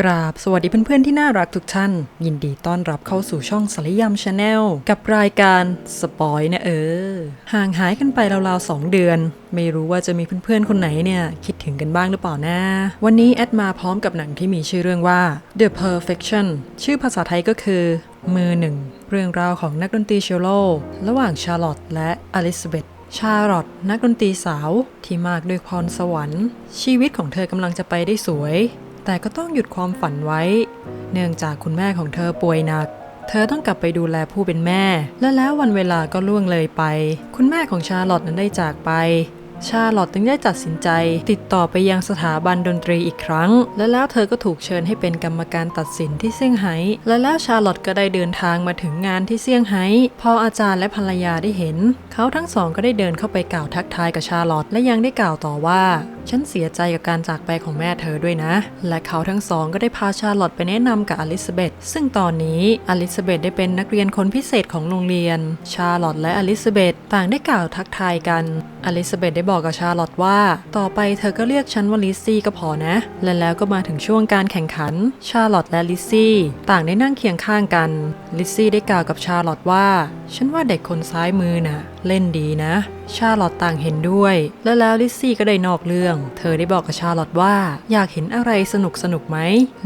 กราบ สวัสดีเพื่อนๆที่น่ารักทุกท่าน ยินดีต้อนรับเข้าสู่ช่องสลิยามชาแนลกับรายการสปอยนะเออ ห่างหายกันไปราวๆ 2 เดือน ไม่รู้ว่าจะมีเพื่อนๆ คนไหนเนี่ยคิดถึงกันบ้างหรือเปล่านะ วันนี้แอดมาพร้อมกับหนังที่มีชื่อเรื่องว่า The Perfection ชื่อภาษาไทยก็คือมือหนึ่งเรื่องราวของนักดนตรีเชลโลระหว่างชาร์ลอตและอลิซาเบธชาร์ลอตนักดนตรีสาวที่มากด้วยพรสวรรค์ ชีวิตของเธอกำลังจะไปได้สวย แต่ก็ต้องหยุดความฝันไว้ เนื่องจากคุณแม่ของเธอป่วยหนัก เธอต้องกลับไปดูแลผู้เป็นแม่ และแล้ววันเวลาก็ล่วงเลยไป คุณแม่ของชาร์ลอตนั้นได้จากไป ชาร์ลอตจึงได้ตัดสินใจ ติดต่อไปยังสถาบันดนตรีอีกครั้ง และแล้วเธอก็ถูกเชิญให้เป็นกรรมการตัดสินที่เซี่ยงไฮ้ และแล้วชาร์ลอตก็ได้เดินทางมาถึงงานที่เซี่ยงไฮ้ พออาจารย์และภรรยาได้เห็น เขาทั้งสองก็ได้เดินเข้าไปกล่าวทักทายกับชาร์ลอตและยังได้กล่าวต่อว่า ฉันเสียใจกับการจากไปของแม่เธอด้วยนะ และเขาทั้งสองก็ได้พาชาร์ลอตไปแนะนำกับอลิซาเบธซึ่งตอนนี้อลิซาเบธได้เป็นนักเรียนคนพิเศษของโรงเรียน ชาร์ลอตและอลิซาเบธต่างได้กล่าวทักทายกันอลิซาเบธได้บอกกับชาร์ลอตว่า ต่อไปเธอก็เรียกฉันว่าลิซซี่ก็พอนะ และแล้วก็มาถึงช่วงการแข่งขัน ชาร์ลอตและลิซซี่ต่างได้นั่งเคียงข้างกัน ลิซซี่ได้กล่าวกับชาร์ลอตว่า ฉันว่าเด็กคนซ้ายมือน่ะ เล่นดีนะ ชาลอตต่างเห็นด้วย และแล้วลิซซี่ก็ได้นอกเรื่อง เธอได้บอกกับชาลอตว่า อยากเห็นอะไรสนุกสนุกไหม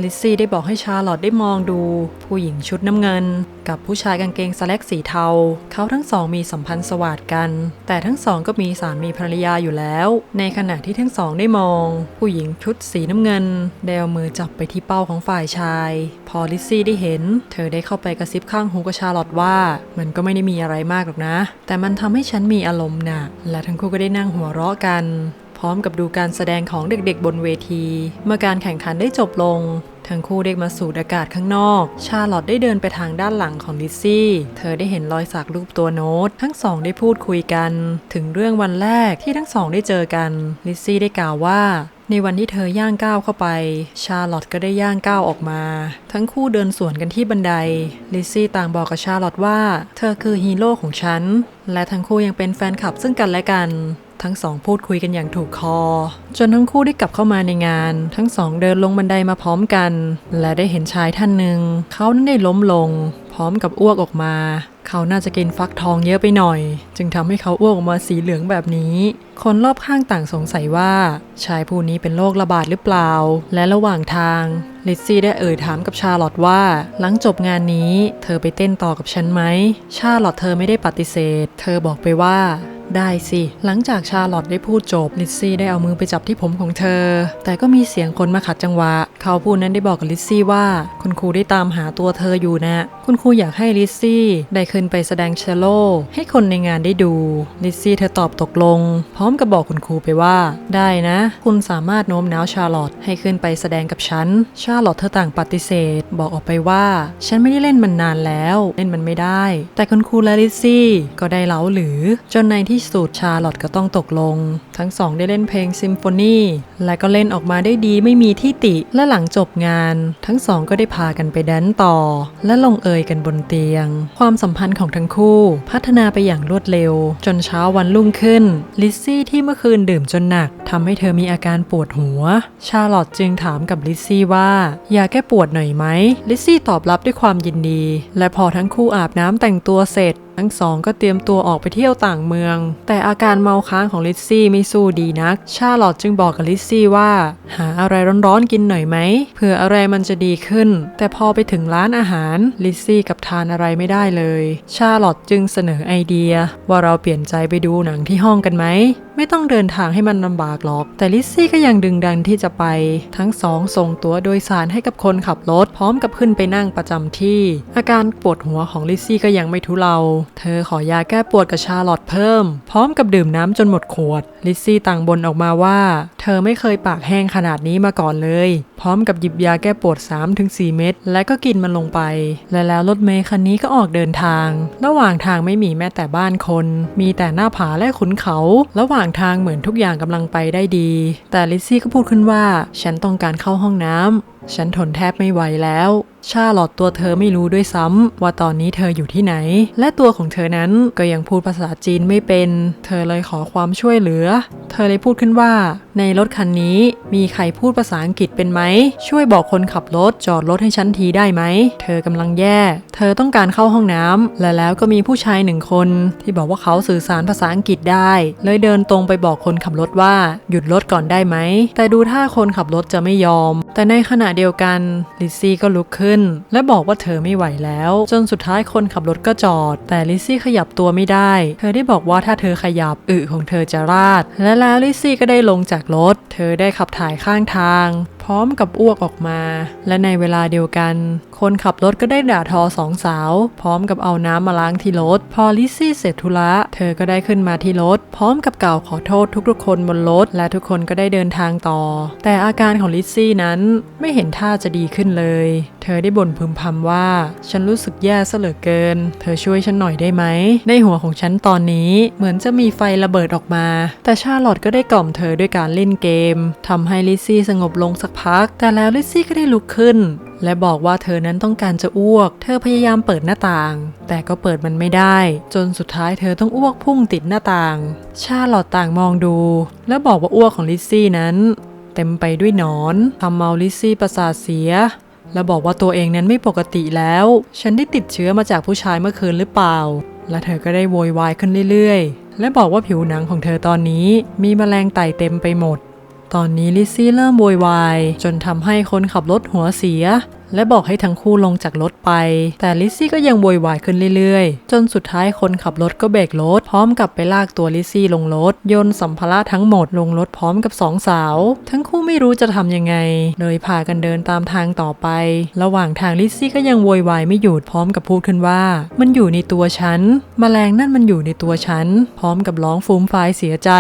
ลิซซี่ได้บอกให้ชาลอตได้มองดู ผู้หญิงชุดน้ำเงิน กับผู้ชายกางเกงสแลกสีเทา เขาทั้งสองมีสัมพันธ์สวัสดกัน แต่ทั้งสองก็มีสามีภรรยาอยู่แล้ว ในขณะที่ทั้งสองได้มอง ผู้หญิงชุดสีน้ำเงินได้เมือจับไปที่เป้าของฝ่ายชาย พอลิซซี่ได้เห็น เธอได้เข้าไปกระซิบข้างหูกับชาลอตว่า มันก็ไม่ได้มีอะไรมากหรอกนะ แต่มันทำให้ฉันมีอารมณ์นะและทั้งคู่ก็ได้นั่งหัวเราะกัน พร้อมกับดูการแสดงของเด็กๆบนเวที เมื่อการแข่งขันได้จบลง ทั้งคู่ได้มาสูดอากาศข้างนอก ชาลอตได้เดินไปทางด้านหลังของลิซซี่ เธอได้เห็นรอยสักรูปตัวโน้ต ทั้งสองได้พูดคุยกัน ถึงเรื่องวันแรกที่ทั้งสองได้เจอกัน ลิซซี่ได้กล่าวว่า ในวันที่เธอย่างก้าวเข้าไป ชาร์ลอตก็ได้ย่างก้าวออกมา ทั้งคู่เดินสวนกันที่บันได ลิซซี่ต่างบอกกับชาร์ลอตว่า เธอคือฮีโร่ของฉัน และทั้งคู่ยังเป็นแฟนคลับซึ่งกันและกัน ทั้งสองพูดคุยกันอย่างถูกคอ จนทั้งคู่ได้กลับเข้ามาในงาน ทั้งสองเดินลงบันไดมาพร้อมกัน และได้เห็นชายท่านหนึ่ง เขานั้นได้ล้มลง พร้อมกับอ้วกออกมา เขาน่าจะกินฟักทองเยอะไปหน่อย จึงทำให้เขาอ้วกออกมาสีเหลืองแบบนี้ คนรอบข้างต่างสงสัยว่า ชายผู้นี้เป็นโรคระบาดหรือเปล่า และระหว่างทาง ลิซซี่ได้เอ่ยถามกับชาร์ลอตว่า หลังจบงานนี้ เธอไปเต้นต่อกับฉันไหม ชาร์ลอตเธอไม่ได้ปฏิเสธ เธอบอกไปว่า ได้สิ หลังจากชาร์ลอตได้พูดจบลิซซี่ได้เอามือไปจับที่ผมของเธอ แต่ก็มีเสียงคนมาขัดจังหวะ เขาผู้นั้นได้บอกกับลิซซี่ว่า คุณครูได้ตามหาตัวเธออยู่นะ คุณครูอยากให้ลิซซี่ได้ขึ้นไปแสดงเชลโล ให้คนในงานได้ดู ลิซซี่เธอตอบตกลง พร้อมกับบอกคุณครูไปว่า ได้นะ คุณสามารถโน้มน้าวชาร์ลอตให้ขึ้นไปแสดงกับฉัน ชาร์ลอตเธอต่างปฏิเสธ บอกออกไปว่า ฉันไม่ได้เล่นมันนานแล้ว เล่นมันไม่ได้ แต่คุณครูและลิซซี่ก็ได้เล้าหรือ จนในที่สุดชาร์ลอตก็ต้องตกลง ทั้งสองได้เล่นเพลงซิมโฟนีและก็เล่นออกมาได้ดีไม่มีที่ติและหลังจบงาน ทั้งสองก็ได้พากันไปแดนต่อ และลงเอยกันบนเตียง ความสัมพันธ์ของทั้งคู่ พัฒนาไปอย่างรวดเร็ว จนเช้าวันรุ่งขึ้น ลิซซี่ที่เมื่อคืนดื่มจนหนักทำให้เธอมีอาการปวดหัว ชาร์ลอตจึงถามกับลิซซี่ว่า อยากแก้ปวดหน่อยไหมลิซซี่ตอบรับด้วยความยินดี และพอทั้งคู่อาบน้ำแต่งตัวเสร็จ ทั้งสองก็เตรียมตัวออกไปเที่ยวต่างเมือง แต่อาการเมาค้างของลิซซี่ไม่สู้ดีนัก ชาร์ลอตจึงบอกกับลิซซี่ว่า หาอะไรร้อนๆกินหน่อยไหมเผื่ออะไรมันจะดีขึ้น แต่พอไปถึงร้านอาหารลิซซี่กับทานอะไรไม่ได้เลย ชาร์ลอตจึงเสนอไอเดีย ว่าเราเปลี่ยนใจไปดูหนังที่ห้องกันไหมไม่ต้องเดินทางให้มันลำบากหรอก แต่ลิซซี่ก็ยังดึงดันที่จะไป ทั้งสองส่งตัวโดยสารให้กับคนขับรถ พร้อมกับขึ้นไปนั่งประจำที่ อาการปวดหัวของลิซซี่ก็ยังไม่ทุเลา เธอขอยาแก้ปวดกับชาลอตเพิ่ม พร้อมกับดื่มน้ำจนหมดขวด ลิซซี่ต่างบนออกมาว่า เธอไม่เคยปากแห้งขนาดนี้มาก่อนเลย พร้อมกับหยิบยาแก้ปวด 3-4 เม็ดและก็กินมันลงไป และแล้วรถเมล์คันนี้ก็ออกเดินทาง ระหว่างทางไม่มีแม้แต่บ้านคน มีแต่หน้าผาและขุนเขา ระหว่างทางเหมือนทุกอย่างกำลังไปได้ดี แต่ลิซซี่ก็พูดขึ้นว่า ฉันต้องการเข้าห้องน้ำฉันทนแทบไม่ไหวแล้ว ชาลอตตัวเธอไม่รู้ด้วยซ้ำว่าตอนนี้เธออยู่ที่ไหน และตัวของเธอนั้นก็ยังพูดภาษาจีนไม่เป็น เธอเลยขอความช่วยเหลือ เธอเลยพูดขึ้นว่า ในรถคันนี้มีใครพูดภาษาอังกฤษเป็นไหม ช่วยบอกคนขับรถจอดรถให้ฉันทีได้ไหม เธอกำลังแย่ เธอต้องการเข้าห้องน้ำและแล้วก็มีผู้ชายหนึ่งคน ที่บอกว่าเขาสื่อสารภาษาอังกฤษได้ เลยเดินตรงไปบอกคนขับรถว่าหยุดรถก่อนได้ไหม แต่ดูท่าคนขับรถจะไม่ยอม แต่ในขณะเดียวกันลิซซี่ก็ลุกขึ้นและบอกว่าเธอไม่ไหวแล้ว จนสุดท้ายคนขับรถก็จอด แต่ลิซซี่ขยับตัวไม่ได้ เธอได้บอกว่าถ้าเธอขยับอึของเธอจะราด และแล้วลิซซี่ก็ได้ลงจากรถ เธอได้ขับถ่ายข้างทาง พร้อมกับอ้วกออกมา และในเวลาเดียวกัน คนขับรถก็ได้ด่าทอสองสาว พร้อมกับเอาน้ำมาล้างที่รถ พอลิซี่เสร็จธุระเธอก็ได้ขึ้นมาที่รถ พร้อมกับกล่าวขอโทษทุกๆคนบนรถ และทุกคนก็ได้เดินทางต่อ แต่อาการของลิซี่นั้นไม่เห็นท่าจะดีขึ้นเลย เธอได้บ่นพึมพำว่า ฉันรู้สึกแย่ซะเหลือเกิน เธอช่วยฉันหน่อยได้ไหม ในหัวของฉันตอนนี้เหมือนจะมีไฟระเบิดออกมา แต่ชาลอตก็ได้กล่อมเธอด้วยการเล่นเกมทำให้ลิซี่สงบลงสักพัก แต่แล้วลิซซี่ก็ได้ลุกขึ้น และบอกว่าเธอนั้นต้องการจะอ้วก เธอพยายามเปิดหน้าต่าง แต่ก็เปิดมันไม่ได้ จนสุดท้ายเธอต้องอ้วกพุ่งติดหน้าต่าง ชาลอตต่างมองดู แล้วบอกว่าอ้วกของลิซซี่นั้น เต็มไปด้วยหนอนทำเมาลิซซี่ประสาทเสียและบอกว่าตัวเองนั้นไม่ปกติแล้ว ฉันได้ติดเชื้อมาจากผู้ชายเมื่อคืนหรือเปล่า และเธอก็ได้โวยวายขึ้นเรื่อยๆ และบอกว่าผิวหนังของเธอตอนนี้มีแมลงไต่เต็มไปหมด ตอนนี้ลิซซี่เริ่มโวยวายจนทำให้คนขับรถหัวเสีย และบอกให้ทั้งคู่ลงจากรถไป แต่ลิซซี่ก็ยังโวยวายขึ้นเรื่อยๆ จนสุดท้ายคนขับรถก็เบรกรถพร้อมกับไปลากตัวลิซซี่ลงรถโยนสัมภาระทั้งหมดลงรถพร้อมกับสองสาว ทั้งคู่ไม่รู้จะทำยังไง เลยพากันเดินตามทางต่อไป ระหว่างทางลิซซี่ก็ยังโวยวายไม่หยุดพร้อมกับพูดขึ้นว่า มันอยู่ในตัวฉันมแมลงนั่นมันอยู่ในตัวฉัน พร้อมกับร้องฟูมฟายเสียใจ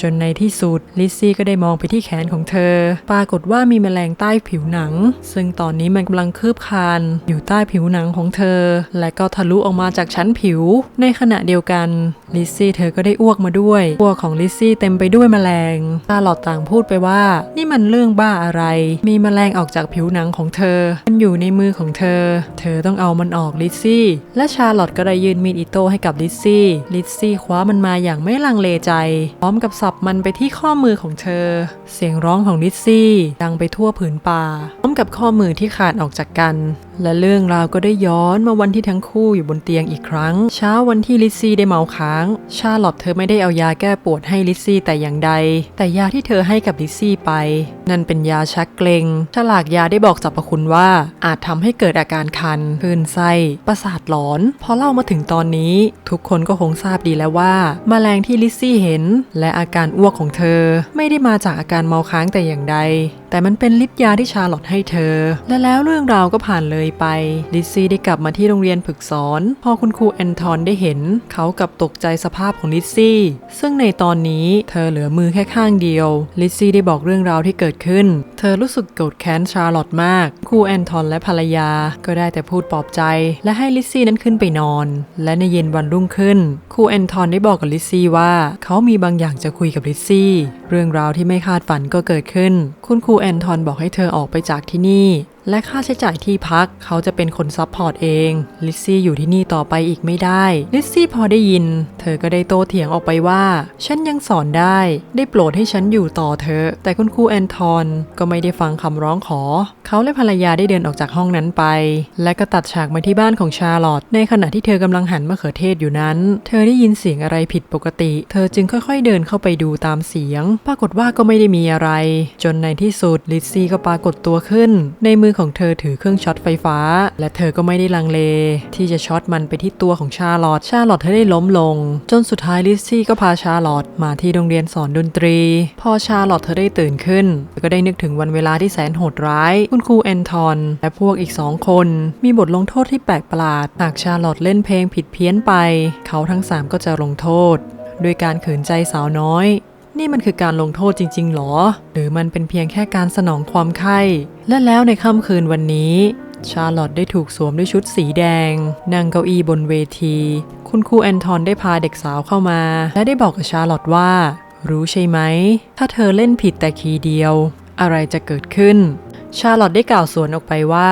จนในที่สุดลิซซี่ก็ได้มองไปที่แขนของเธอ ปรากฏว่ามีแมลงใต้ผิวหนัง ซึ่งตอนนี้มันกำลังคืบคลานอยู่ใต้ผิวหนังของเธอ และก็ทะลุออกมาจากชั้นผิว ในขณะเดียวกันลิซซี่เธอก็ได้อ้วกมาด้วยอ้วกของลิซซี่เต็มไปด้วยแมลงตาหลอดต่างพูดไปว่า นี่มันเรื่องบ้าอะไร มีแมลงออกจากผิวหนังของเธอ มันอยู่ในมือของเธอ เธอต้องเอามันออกลิซซี่ และชาลอตก็ได้ยืนมีดอิโต้ให้กับลิซซี่ลิซซี่คว้ามันมาอย่างไม่ลังเลใจ พร้อมกับสับมันไปที่ข้อมือของเธอ เสียงร้องของลิซซี่ ดังไปทั่วผืนป่า พร้อมกับข้อมือที่ขาดออกออกจากกัน และเรื่องราวก็ได้ย้อนมาวันที่ทั้งคู่อยู่บนเตียงอีกครั้ง เช้าวันที่ลิซซี่ได้เมาค้าง ชาลอตเธอไม่ได้เอายาแก้ปวดให้ลิซซี่แต่อย่างใด แต่ยาที่เธอให้กับลิซซี่ไป นั่นเป็นยาชักเกรงฉลากยาได้บอกสรรพคุณว่า อาจทำให้เกิดอาการคันคลื่นไส้ประสาทหลอน พอเล่ามาถึงตอนนี้ ทุกคนก็คงทราบดีแล้วว่าแมลงที่ลิซซี่เห็น และอาการอ้วกของเธอ ไม่ได้มาจากอาการเมาค้างแต่อย่างใด แต่มันเป็นฤทธิ์ยาที่ชาลอตให้เธอ และแล้วเรื่องราวก็ผ่านเลยไป ลิซซี่ได้กลับมาที่โรงเรียนฝึกสอน พอคุณครูแอนทอนได้เห็น เขากลับตกใจสภาพของลิซซี่ ซึ่งในตอนนี้เธอเหลือมือแค่ข้างเดียว ลิซซี่ได้บอกเรื่องราวที่เกิดขึ้น เธอรู้สึกโกรธแค้นชาร์ลอตมาก ครูแอนทอนและภรรยา ก็ได้แต่พูดปลอบใจ และให้ลิซซี่นั้นขึ้นไปนอน และในเย็นวันรุ่งขึ้น ครูแอนทอนได้บอกกับลิซซี่ว่า เขามีบางอย่างจะคุยกับลิซซี่ เรื่องราวที่ไม่คาดฝันก็เกิดขึ้น คุณครูแอนทอนบอกให้เธอออกไปจากที่นี่ และค่าใช้จ่ายที่พักเขาจะเป็นคนซัพพอร์ตเอง ลิซซี่อยู่ที่นี่ต่อไปอีกไม่ได้ ลิซซี่พอได้ยิน เธอก็ได้โต้เถียงออกไปว่า ฉันยังสอนได้ ได้โปรดให้ฉันอยู่ต่อเธอ แต่คุณครูแอนทอนก็ไม่ได้ฟังคำร้องขอ เขาและภรรยาได้เดินออกจากห้องนั้นไป และก็ตัดฉากมาที่บ้านของชาร์ลอตในขณะที่เธอกำลังหันมะเขือเทศอยู่นั้น เธอได้ยินเสียงอะไรผิดปกติ เธอจึงค่อยๆเดินเข้าไปดูตามเสียง ปรากฏว่าก็ไม่ได้มีอะไร จนในที่สุดลิซซี่ก็ปรากฏตัวขึ้น ในมือของเธอถือเครื่องช็อตไฟฟ้า และเธอก็ไม่ได้ลังเล ที่จะช็อตมันไปที่ตัวของชาร์ลอตชาร์ลอตเธอได้ล้มลงจนสุดท้ายลิซซี่ก็พาชาร์ลอตมาที่โรงเรียนสอนดนตรี พอชาร์ลอตเธอได้ตื่นขึ้นเธอก็ได้นึกถึงวันเวลาที่แสนโหดร้าย คุณครูแอนทอนและพวกอีกสองคน มีบทลงโทษที่แปลกประหลาด หากชาร์ลอตเล่นเพลงผิดเพี้ยนไป เขาทั้งสามก็จะลงโทษโดยการขืนใจสาวน้อย นี่มันคือการลงโทษจริง ๆ หรอ หรือมันเป็นเพียงแค่การสนองความใคร่และแล้วในค่ำคืนวันนี้ ชาร์ลอตได้ถูกสวมด้วยชุดสีแดง นั่งเก้าอี้บนเวที คุณครูแอนทอนได้พาเด็กสาวเข้ามา และได้บอกกับชาร์ลอตว่า รู้ใช่ไหม ถ้าเธอเล่นผิดแต่คีย์เดียว อะไรจะเกิดขึ้น ชาร์ลอตได้กล่าวสวนออกไปว่า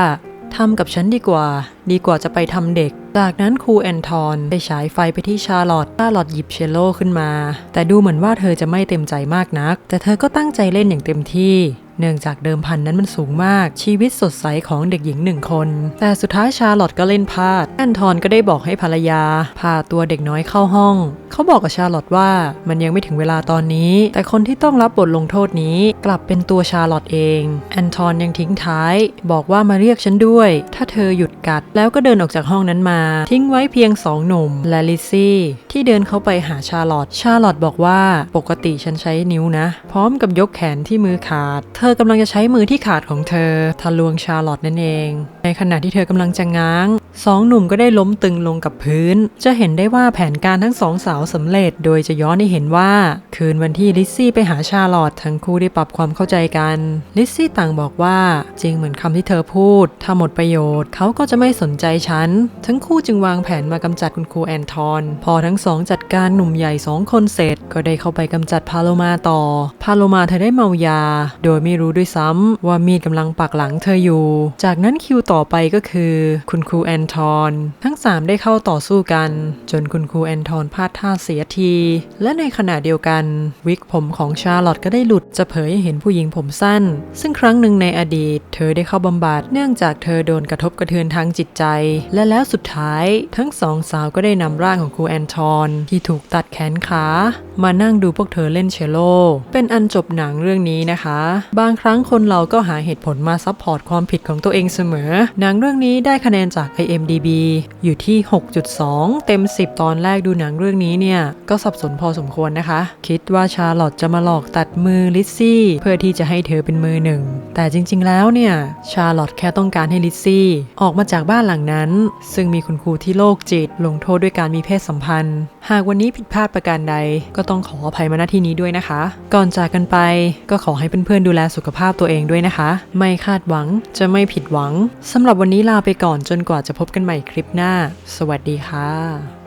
ทำกับฉันดีกว่า ดีกว่าจะไปทำเด็ก จากนั้นครูแอนทอนได้ฉายไฟไปที่ชาร์ลอตชาร์ลอตหยิบเชลโลขึ้นมา แต่ดูเหมือนว่าเธอจะไม่เต็มใจมากนัก แต่เธอก็ตั้งใจเล่นอย่างเต็มที่ เนื่องจากเดิมพันนั้นมันสูงมาก ชีวิตสดใสของเด็กหญิงหนึ่งคน แต่สุดท้ายชาร์ลอตก็เล่นพลาดแอนทอนก็ได้บอกให้ภรรยา พาตัวเด็กน้อยเข้าห้อง เขาบอกกับชาร์ลอตว่ามันยังไม่ถึงเวลาตอนนี้ แต่คนที่ต้องรับบทลงโทษนี้ กลับเป็นตัวชาร์ลอตเองแอนทอนยังทิ้งท้าย บอกว่ามาเรียกฉันด้วย ถ้าเธอหยุดกัด แล้วก็เดินออกจากห้องนั้นมา ทิ้งไว้เพียงสองหนุ่มและลิซซี่ ที่เดินเข้าไปหาชาร์ลอตชาร์ลอตบอกว่าปกติฉันใช้นิ้วนะ พร้อมกับยกแขนที่มือขาด เธอกำลังจะใช้มือที่ขาดของเธอทะลวงชาร์ลอตนั่นเอง ในขณะที่เธอกำลังจะง้างสองหนุ่มก็ได้ล้มตึงลงกับพื้น จะเห็นได้ว่าแผนการทั้งสองสาวสำเร็จ โดยจะย้อนให้เห็นว่า คืนวันที่ลิซซี่ไปหาชาร์ลอตทั้งคู่ได้ปรับความเข้าใจกัน ลิซซี่ต่างบอกว่า จริงเหมือนคำที่เธอพูด ถ้าหมดประโยชน์เขาก็จะไม่สนใจฉัน ทั้งคู่จึงวางแผนมากำจัดคุณครูแอนทอน พอทั้งสองจัดการหนุ่มใหญ่สองคนเสร็จ ก็ได้เข้าไปกำจัดพาโลมาต่อ พาโลมาเธอได้เมายา โดยไม่ไม่รู้ด้วยซ้ำว่ามีดกำลังปักหลังเธออยู่ จากนั้นคิวต่อไปก็คือ คุณครูแอนทอนทั้งสามได้เข้าต่อสู้กัน จนคุณครูแอนทอนพลาดท่าเสียที และในขณะเดียวกัน วิกผมของชาร์ลอตก็ได้หลุดจะเผยให้เห็นผู้หญิงผมสั้น ซึ่งครั้งหนึ่งในอดีต เธอได้เข้าบำบัดเนื่องจากเธอโดนกระทบกระเทือนทางจิตใจ และแล้วสุดท้าย ทั้งสองสาวก็ได้นำร่างของครูแอนทอนที่ถูกตัดแขนขา มานั่งดูพวกเธอเล่นเชลโล เป็นอันจบหนังเรื่องนี้นะคะบางครั้งคนเราก็หาเหตุผลมาซับพอร์ตความผิดของตัวเองเสมอ หนังเรื่องนี้ได้คะแนนจาก IMDB อยู่ที่ 6.2 เต็ม 10 ตอนแรกดูหนังเรื่องนี้เนี่ย ก็สับสนพอสมควรนะคะ คิดว่าชาร์ลอตจะมาหลอกตัดมือลิซซี่ เพื่อที่จะให้เธอเป็นมือหนึ่ง แต่จริงๆแล้วเนี่ย ชาร์ลอตแค่ต้องการให้ลิซซี่ออกมาจากบ้านหลังนั้น ซึ่งมีคุณครูที่โรคจิตลงโทษด้วยการมีเพศสัมพันธ์หากวันนี้ผิดพลาดประการใด ก็ต้องขออภัยมาณที่นี้ด้วยนะคะ ก่อนจากกันไปก็ขอให้เพื่อนๆดูแลสุขภาพตัวเองด้วยนะคะ ไม่คาดหวังจะไม่ผิดหวังสำหรับวันนี้ลาไปก่อนจนกว่าจะพบกันใหม่คลิปหน้า สวัสดีค่ะ